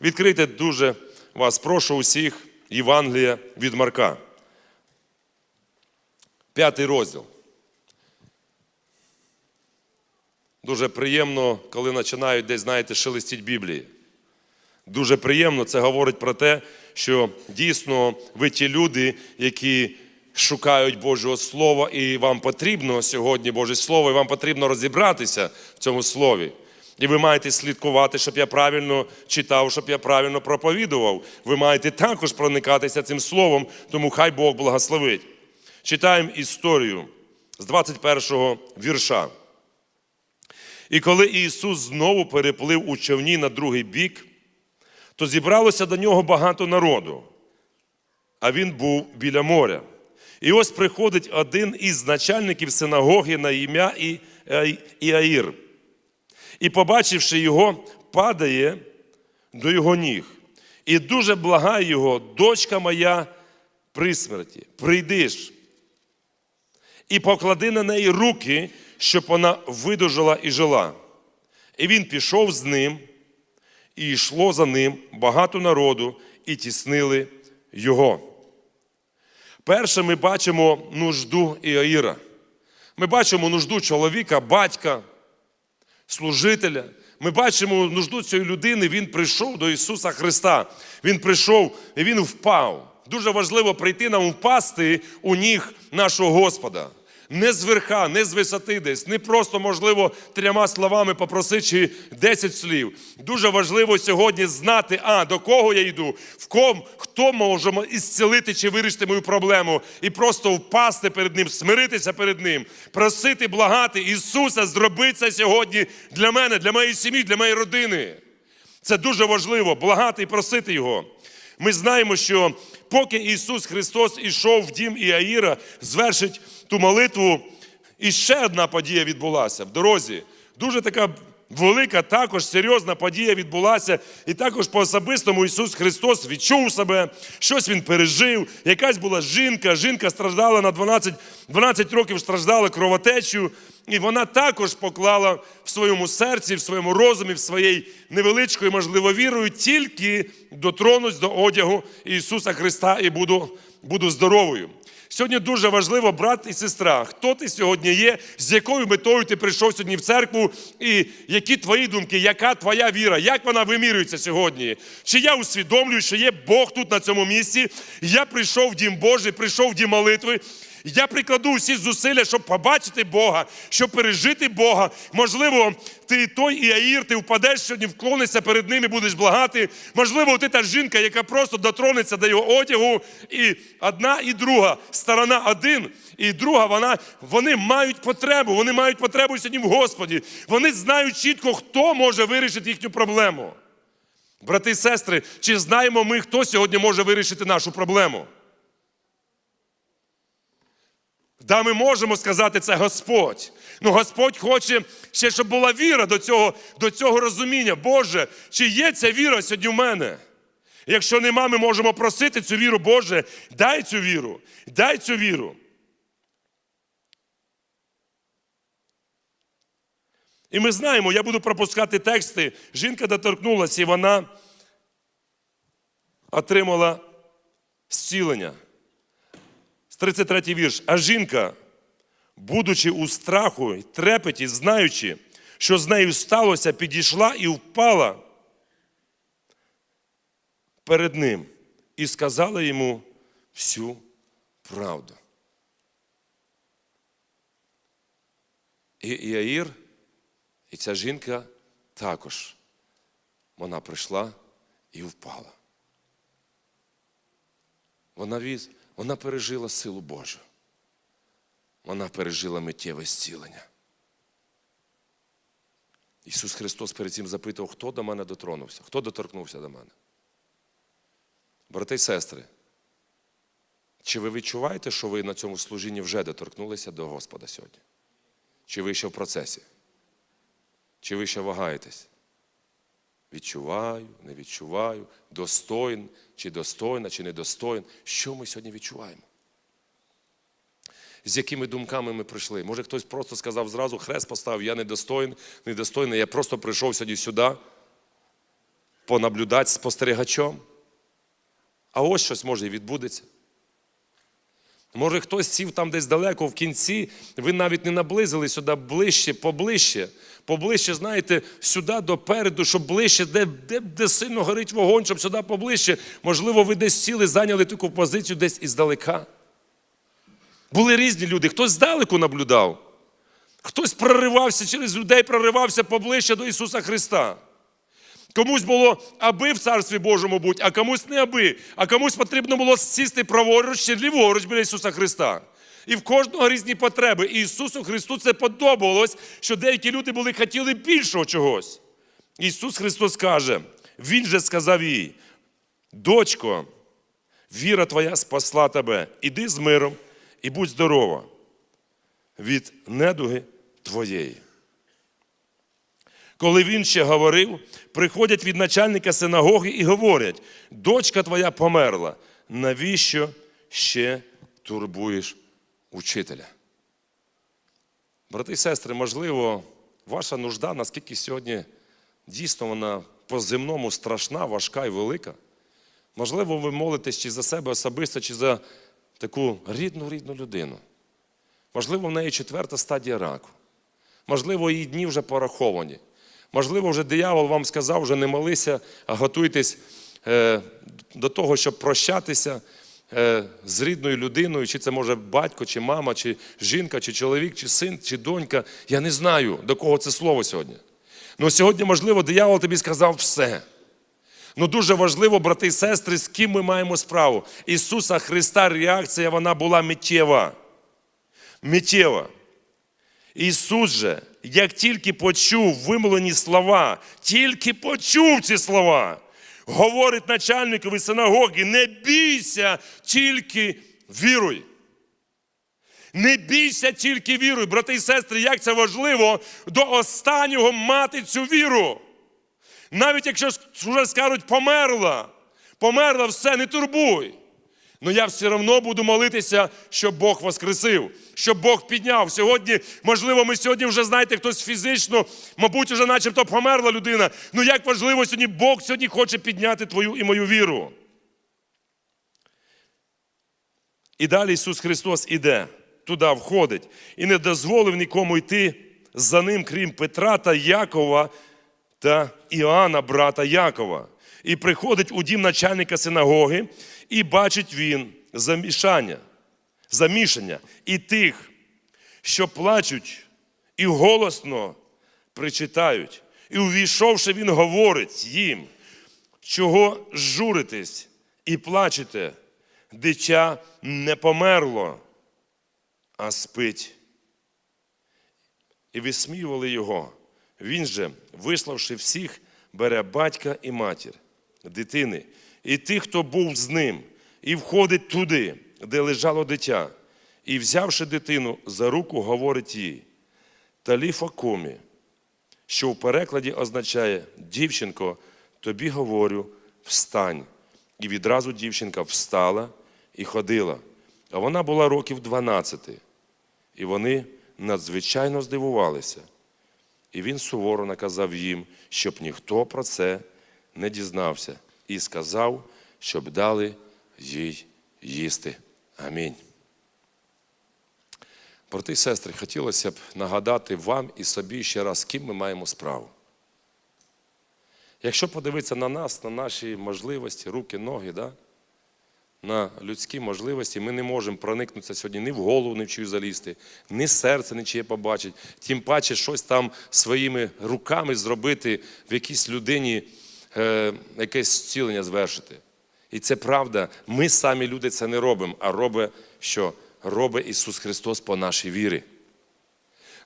Відкрийте дуже вас, прошу усіх Євангелія від Марка. П'ятий розділ. Дуже приємно, коли починають десь, знаєте, шелестіть Біблії. Дуже приємно це говорить про те, що дійсно ви ті люди, які шукають Божого Слова, і вам потрібно сьогодні Боже Слово, і вам потрібно розібратися в цьому слові. І ви маєте слідкувати, щоб я правильно читав, щоб я правильно проповідував. Ви маєте також проникатися цим словом, тому хай Бог благословить. Читаємо історію з 21 вірша. І коли Ісус знову переплив у човні на другий бік, то зібралося до нього багато народу, а він був біля моря. І ось приходить один із начальників синагоги на ім'я Ай- Іаїр. І, побачивши його, падає до його ніг. І дуже благає його, дочка моя при смерті, прийдиш і поклади на неї руки, щоб вона видужала і жила. І він пішов з ним, і йшло за ним багато народу, і тіснили його. Перше, ми бачимо нужду Іаїра. Ми бачимо нужду чоловіка, батька, служителя. Ми бачимо нужду цієї людини. Він прийшов до Ісуса Христа. Він прийшов і Він впав. Дуже важливо прийти нам впасти у ніг нашого Господа. Не з верха, не з висоти десь, не просто, можливо, трьома словами попросити чи 10 слів. Дуже важливо сьогодні знати, а до кого я йду, в ком, хто може ісцілити чи вирішити мою проблему, і просто впасти перед Ним, смиритися перед Ним, просити, благати Ісуса, зроби це сьогодні для мене, для моєї сім'ї, для моєї родини. Це дуже важливо благати і просити Його. Ми знаємо, що поки Ісус Христос ішов в дім Іаїра, звершить ту молитву, і ще одна подія відбулася в дорозі. Дуже така велика, також серйозна подія відбулася. І також по особистому Ісус Христос відчув себе, щось Він пережив. Якась була жінка, жінка страждала на 12, 12 років страждала кровотечею. І вона також поклала в своєму серці, в своєму розумі, в своєї невеличкою, можливо, вірою, тільки дотронусь до одягу Ісуса Христа і буду, буду здоровою. Сьогодні дуже важливо, брат і сестра, хто ти сьогодні є, з якою метою ти прийшов сьогодні в церкву, і які твої думки, яка твоя віра, як вона вимірюється сьогодні? Чи я усвідомлюю, що є Бог тут на цьому місці? Я прийшов в дім Божий, прийшов в дім молитви. Я прикладу всі зусилля, щоб побачити Бога, щоб пережити Бога. Можливо, ти той Іаїр, ти впадеш сьогодні, вклонишся перед ним і будеш благати. Можливо, ти та жінка, яка просто дотронеться до його одягу. І одна і друга сторона один, і друга, вона, вони мають потребу. Вони мають потребу сьогодні в Господі. Вони знають чітко, хто може вирішити їхню проблему. Брати і сестри, чи знаємо ми, хто сьогодні може вирішити нашу проблему? Да, ми можемо сказати це Господь. Ну Господь хоче ще, щоб була віра до цього, до цього розуміння. Боже, чи є ця віра сьогодні в мене? Якщо нема, ми можемо просити цю віру, Боже, дай цю віру, дай цю віру. І ми знаємо, я буду пропускати тексти. Жінка доторкнулася, і вона отримала зцілення. З 33 вірш. А жінка, будучи у страху й трепеті, знаючи, що з нею сталося, підійшла і впала перед ним і сказала йому всю правду. І Іаїр, і ця жінка також. Вона прийшла і впала. Вона віз, вона пережила силу Божу. Вона пережила миттєве зцілення. Ісус Христос перед цим запитав, хто до мене дотронувся, хто доторкнувся до мене. Брати і сестри, чи ви відчуваєте, що ви на цьому служінні вже доторкнулися до Господа сьогодні? Чи ви ще в процесі? Чи ви ще вагаєтесь? Відчуваю, не відчуваю, достоин, чи достойна, чи недостоин. Що ми сьогодні відчуваємо? З якими думками ми прийшли? Може, хтось просто сказав зразу, хрест поставив, я недостоин, недостойний, я просто прийшов сьогодні сюди. понаблюдати спостерігачом. А ось щось може і відбудеться. Може, хтось сів там десь далеко в кінці, ви навіть не наблизили сюди ближче, поближче, поближче, знаєте, сюди допереду, щоб ближче, де, де, де сильно горить вогонь, щоб сюди поближче. Можливо, ви десь сіли, зайняли таку позицію десь іздалека. Були різні люди, хтось здалеку наблюдав, хтось проривався через людей, проривався поближче до Ісуса Христа. Комусь було аби в Царстві Божому бути, а комусь не аби. А комусь потрібно було сісти праворуч чи ліворуч біля Ісуса Христа. І в кожного різні потреби. І Ісусу Христу це подобалось, що деякі люди були хотіли більшого чогось. Ісус Христос каже, Він же сказав їй: дочко, віра твоя спасла тебе, іди з миром і будь здорова від недуги твоєї. Коли він ще говорив, приходять від начальника синагоги і говорять: дочка твоя померла, навіщо ще турбуєш учителя? Брати і сестри, можливо, ваша нужда, наскільки сьогодні дійсно вона по-земному страшна, важка і велика. Можливо, ви молитесь чи за себе особисто, чи за таку рідну рідну людину. Можливо, в неї четверта стадія раку. Можливо, її дні вже пораховані. Можливо, вже диявол вам сказав, вже не молися, а готуйтесь е, до того, щоб прощатися е, з рідною людиною, чи це може батько, чи мама, чи жінка, чи чоловік, чи син, чи донька. Я не знаю, до кого це слово сьогодні. Ну сьогодні, можливо, диявол тобі сказав все. Ну дуже важливо, брати і сестри, з ким ми маємо справу. Ісуса Христа реакція вона була миттєва. Миттєва. Ісус же, як тільки почув вимолені слова, тільки почув ці слова, говорить начальникові синагоги: не бійся, тільки віруй. Не бійся, тільки віруй. Брати і сестри, як це важливо до останнього мати цю віру. Навіть якщо вже скажуть, померла, померла, все, не турбуй. Ну я все одно буду молитися, щоб Бог воскресив, щоб Бог підняв. Сьогодні, можливо, ми сьогодні вже знаєте, хтось фізично, мабуть, вже начебто померла людина. Ну як важливо сьогодні, Бог сьогодні хоче підняти твою і мою віру. І далі Ісус Христос іде, туди входить і не дозволив нікому йти за ним, крім Петра та Якова та Іоанна, брата Якова. І приходить у дім начальника синагоги, і бачить він замішання, замішання і тих, що плачуть і голосно причитають. І увійшовши, він говорить їм, чого журитесь і плачете, дитя не померло, а спить. І висміювали його. Він же, виславши всіх, бере батька і матір, дитини, і тих, хто був з ним, і входить туди, де лежало дитя, і, взявши дитину за руку, говорить їй: Таліфа кумі, що в перекладі означає дівчинко, тобі говорю, встань. І відразу дівчинка встала і ходила. А вона була років 12. І вони надзвичайно здивувалися. І він суворо наказав їм, щоб ніхто про це не дізнався, і сказав, щоб дали їй їсти. Амінь. Брати і сестри, хотілося б нагадати вам і собі ще раз, з ким ми маємо справу. Якщо подивитися на нас, на наші можливості, руки, ноги, да? на людські можливості, ми не можемо проникнутися сьогодні ні в голову, ні в чию залізти, ні серце нічиє побачить, тим паче щось там своїми руками зробити в якійсь людині, е, якесь зцілення звершити. І це правда, ми самі люди це не робимо, а робить що? Робить Ісус Христос по нашій вірі.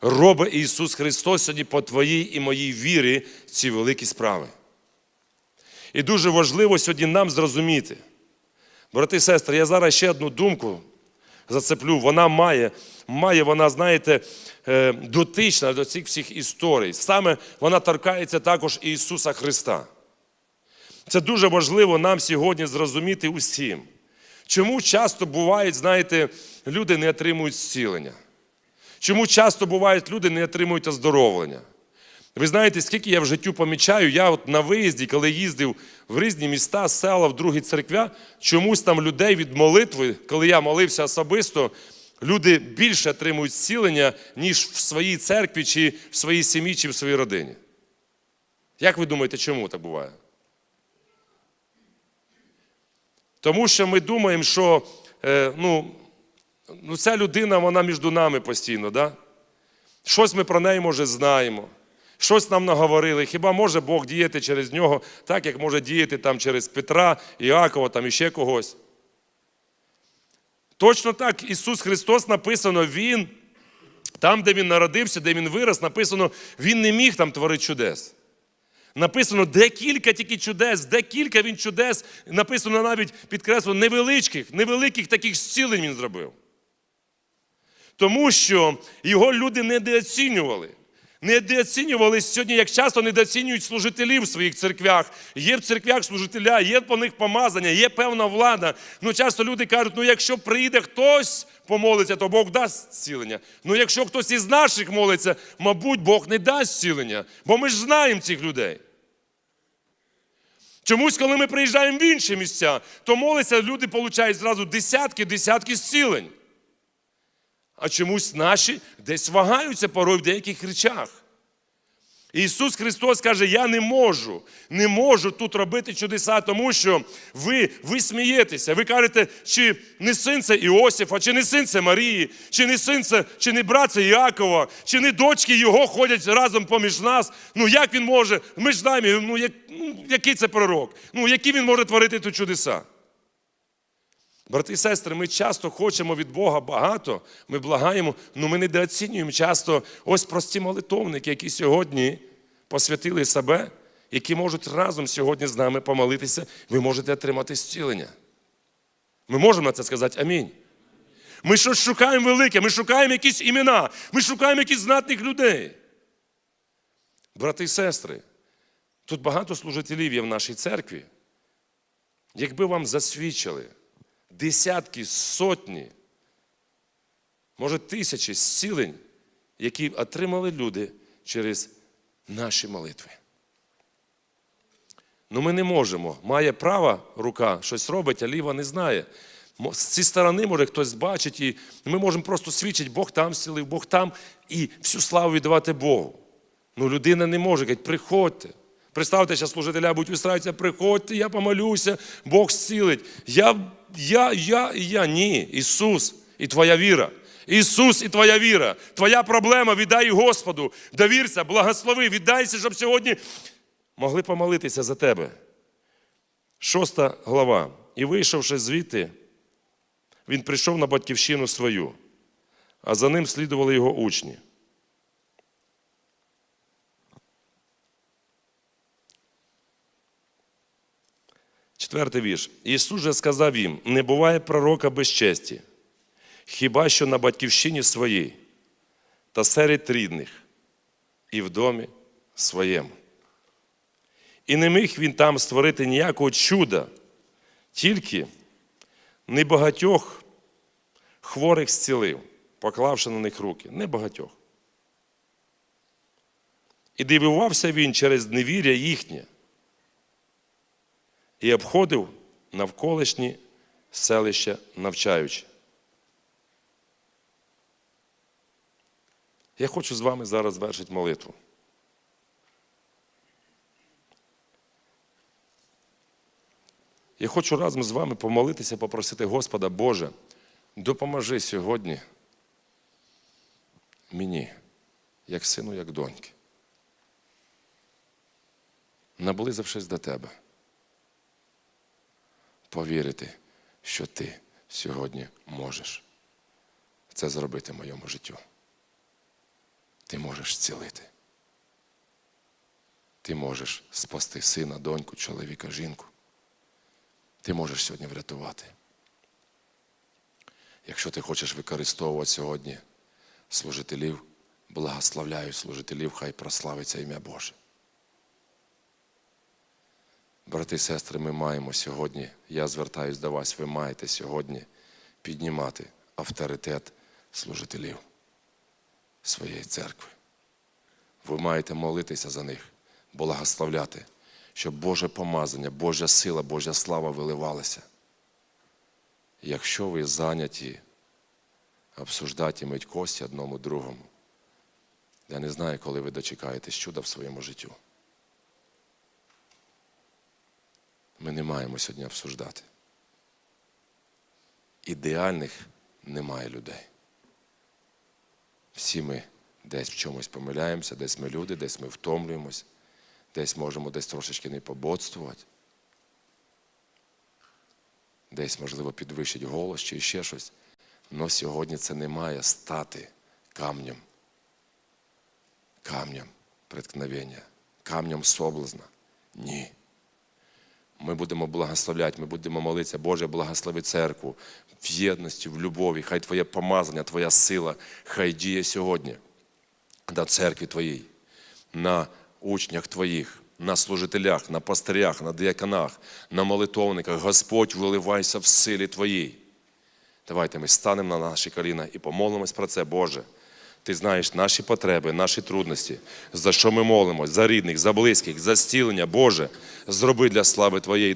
Робить Ісус Христос сьогодні по твоїй і моїй вірі ці великі справи. І дуже важливо сьогодні нам зрозуміти. Брати і сестри, я зараз ще одну думку зацеплю. Вона має, має вона, знаєте, е, дотична до цих всіх історій. Саме вона торкається також і Ісуса Христа. Це дуже важливо нам сьогодні зрозуміти усім. Чому часто бувають, знаєте, люди не отримують зцілення? Чому часто бувають люди не отримують оздоровлення? Ви знаєте, скільки я в життю помічаю, я от на виїзді, коли їздив в різні міста, села, в другі церквя, чомусь там людей від молитви, коли я молився особисто, люди більше отримують зцілення, ніж в своїй церкві, чи в своїй сім'ї, чи в своїй родині. Як ви думаєте, чому так буває? Тому що ми думаємо, що е, ну, ну, ця людина, вона між нами постійно, да? щось ми про неї, може, знаємо. Щось нам наговорили. Хіба може Бог діяти через нього, так як може діяти там через Петра, Іакова, там іще когось. Точно так Ісус Христос написано, Він, там, де Він народився, де Він вирос, написано, Він не міг там творити чудес. Написано декілька тільки чудес, декілька він чудес, написано навіть підкреслено невеличких, невеликих таких зцілень він зробив. Тому що його люди недооцінювали. Недооцінювали сьогодні, як часто недооцінюють служителів в своїх церквях. Є в церквях служителя, є по них помазання, є певна влада. Ну часто люди кажуть, ну якщо прийде хтось помолиться, то Бог дасть зцілення. Ну якщо хтось із наших молиться, мабуть, Бог не дасть зцілення, бо ми ж знаємо цих людей. Чомусь, коли ми приїжджаємо в інші місця, то моляться, люди получають зразу десятки, десятки зцілень. А чомусь наші десь вагаються порой в деяких речах. Ісус Христос каже, я не можу, не можу тут робити чудеса, тому що ви, ви смієтеся. Ви кажете, чи не син це Іосифа, чи не син це Марії, чи не син це, чи не брат це Іакова, чи не дочки його ходять разом поміж нас. Ну як він може? Ми ж знаємо, ну, як, ну який це пророк? Ну, які він може творити тут чудеса? Брати і сестри, ми часто хочемо від Бога багато, ми благаємо, але ми недооцінюємо часто ось прості молитовники, які сьогодні посвятили себе, які можуть разом сьогодні з нами помолитися, ви можете отримати зцілення. Ми можемо на це сказати амінь. Ми щось шукаємо велике, ми шукаємо якісь імена, ми шукаємо якісь знатних людей. Брати і сестри, тут багато служителів є в нашій церкві. Якби вам засвідчили, десятки, сотні, може тисячі зцілень, які отримали люди через наші молитви. Ну ми не можемо. Має права рука, щось робить, а ліва не знає. З цієї сторони, може, хтось бачить, і ми можемо просто свідчити, Бог там зцілив, Бог там, і всю славу віддавати Богу. Ну, людина не може, говорить, приходьте. Представте, що служителя будуть вистраються, приходьте, я помолюся, Бог зцілить. Я, я, я і я. Ні, Ісус і твоя віра. Ісус і твоя віра. Твоя проблема, віддай Господу. Довірся, благослови, віддайся, щоб сьогодні могли помолитися за тебе. Шоста глава. І вийшовши звідти, він прийшов на батьківщину свою, а за ним слідували його учні. Четвертий вірш. Ісус же сказав їм: не буває пророка без честі, хіба що на батьківщині своїй, та серед рідних, і в домі своєму. І не міг він там створити ніякого чуда, тільки небагатьох хворих зцілив, поклавши на них руки. Небагатьох. І дивувався він через невір'я їхнє і обходив навколишні селища, навчаючи. Я хочу з вами зараз звершити молитву. Я хочу разом з вами помолитися, попросити Господа, Боже, допоможи сьогодні мені, як сину, як доньки, наблизившись до Тебе повірити, що ти сьогодні можеш це зробити в моєму життю. Ти можеш зцілити. Ти можеш спасти сина, доньку, чоловіка, жінку. Ти можеш сьогодні врятувати. Якщо ти хочеш використовувати сьогодні служителів, благословляю служителів, хай прославиться ім'я Боже. Брати і сестри, ми маємо сьогодні, я звертаюсь до вас, ви маєте сьогодні піднімати авторитет служителів своєї церкви. ви маєте молитися за них, благословляти, щоб Боже помазання, Божа сила, Божа слава виливалася. Якщо ви зайняті обсуждати мить кості одному другому, я не знаю, коли ви дочекаєтесь чуда в своєму життю. Ми не маємо сьогодні обсуждати. Ідеальних немає людей. Всі ми десь в чомусь помиляємося, десь ми люди, десь ми втомлюємось, десь можемо десь трошечки не пободствувати, десь, можливо, підвищить голос чи ще щось. Але сьогодні це не має стати камнем. Камнем преткновення, камнем соблазна. Ні. Ми будемо благословляти, ми будемо молитися, Боже, благослови церкву в єдності, в любові. Хай Твоє помазання, Твоя сила, хай діє сьогодні на церкві Твоїй, на учнях Твоїх, на служителях, на пастирях, на діяконах, на молитовниках. Господь, виливайся в силі Твоїй. Давайте ми станемо на наші коліна і помолимось про це, Боже. Ти знаєш наші потреби, наші трудності, за що ми молимось, за рідних, за близьких, за зцілення, Боже, зроби для слави Твоєї.